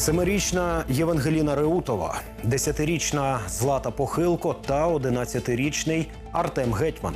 Семирічна Євангеліна Реутова, десятирічна Злата Похилко та одинадцятирічний Артем Гетьман.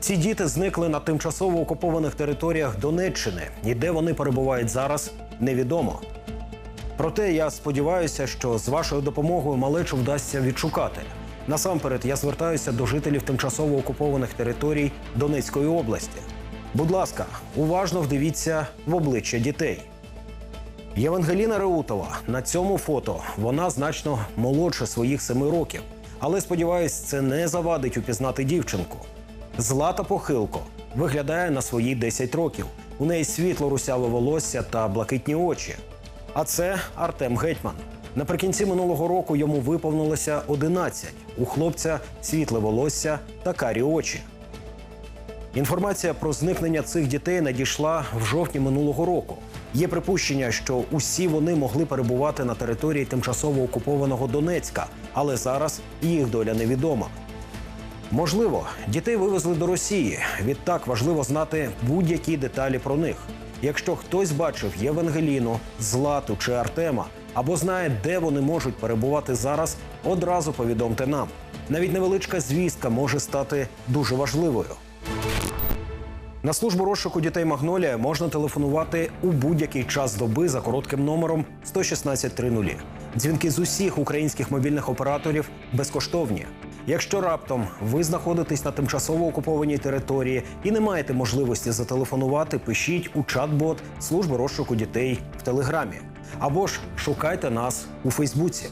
Ці діти зникли на тимчасово окупованих територіях Донеччини, і де вони перебувають зараз, невідомо. Проте я сподіваюся, що з вашою допомогою малечу вдасться відшукати. Насамперед, я звертаюся до жителів тимчасово окупованих територій Донецької області. Будь ласка, уважно вдивіться в обличчя дітей. Євангеліна Реутова на цьому фото вона значно молодше своїх семи років. Але сподіваюсь, це не завадить упізнати дівчинку. Злата Похилко виглядає на свої 10 років. У неї світло русяве волосся та блакитні очі. А це Артем Гетьман. Наприкінці минулого року йому виповнилося 11. У хлопця світле волосся та карі очі. Інформація про зникнення цих дітей надійшла в жовтні минулого року. Є припущення, що усі вони могли перебувати на території тимчасово окупованого Донецька, але зараз їх доля невідома. Можливо, дітей вивезли до Росії. Відтак важливо знати будь-які деталі про них. Якщо хтось бачив Євангеліну, Злату чи Артема, або знає, де вони можуть перебувати зараз, одразу повідомте нам. Навіть невеличка звістка може стати дуже важливою. На службу розшуку дітей Магнолія можна телефонувати у будь-який час доби за коротким номером 11630. Дзвінки з усіх українських мобільних операторів безкоштовні. Якщо раптом ви знаходитесь на тимчасово окупованій території і не маєте можливості зателефонувати, пишіть у чат-бот служби розшуку дітей в Телеграмі або ж шукайте нас у Фейсбуці.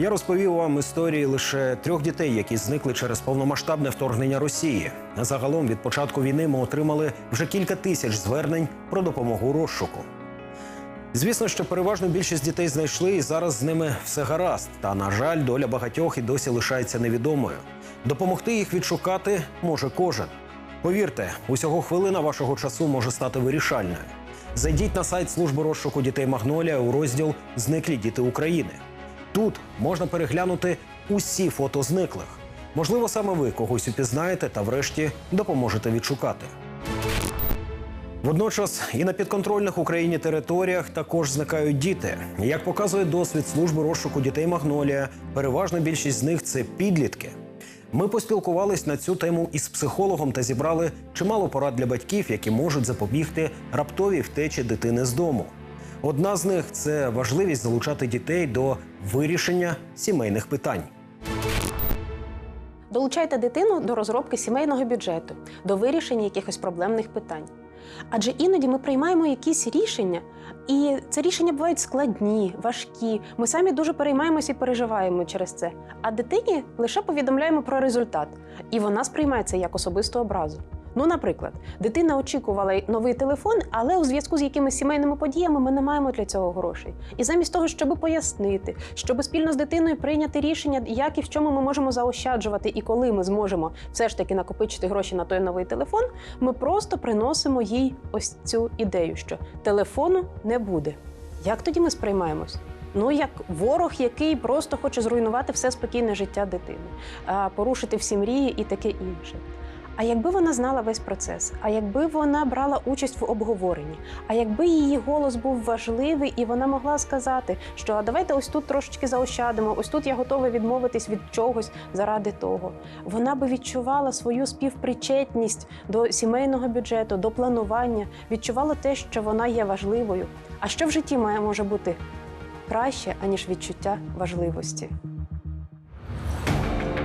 Я розповів вам історії лише трьох дітей, які зникли через повномасштабне вторгнення Росії. Загалом від початку війни ми отримали вже кілька тисяч звернень про допомогу розшуку. Звісно, що переважну більшість дітей знайшли, і зараз з ними все гаразд. Та на жаль, доля багатьох і досі лишається невідомою. Допомогти їх відшукати може кожен. Повірте, усього хвилина вашого часу може стати вирішальною. Зайдіть на сайт служби розшуку дітей Магнолія у розділ Зниклі діти України. Тут можна переглянути усі фото зниклих. Можливо, саме ви когось упізнаєте та, врешті, допоможете відшукати. Водночас і на підконтрольних Україні територіях також зникають діти. Як показує досвід служби розшуку дітей Магнолія, переважна більшість з них це підлітки. Ми поспілкувались на цю тему із психологом та зібрали чимало порад для батьків, які можуть запобігти раптовій втечі дитини з дому. Одна з них це важливість залучати дітей до вирішення сімейних питань. Долучайте дитину до розробки сімейного бюджету, до вирішення якихось проблемних питань. Адже іноді ми приймаємо якісь рішення, і це рішення бувають складні, важкі. Ми самі дуже переймаємося і переживаємо через це. А дитині лише повідомляємо про результат, і вона сприймає це як особисту образу. Ну, наприклад, дитина очікувала новий телефон, але у зв'язку з якимись сімейними подіями ми не маємо для цього грошей. І замість того, щоб пояснити, щоб спільно з дитиною прийняти рішення, як і в чому ми можемо заощаджувати, і коли ми зможемо все ж таки накопичити гроші на той новий телефон, ми просто приносимо їй ось цю ідею, що телефону не буде. Як тоді ми сприймаємось? Ну, як ворог, який просто хоче зруйнувати все спокійне життя дитини, порушити всі мрії і таке інше. А якби вона знала весь процес, а якби вона брала участь в обговоренні, а якби її голос був важливий, і вона могла сказати, що «А давайте ось тут трошечки заощадимо, ось тут я готова відмовитись від чогось заради того. Вона би відчувала свою співпричетність до сімейного бюджету, до планування, відчувала те, що вона є важливою. А що в житті має може бути краще, аніж відчуття важливості?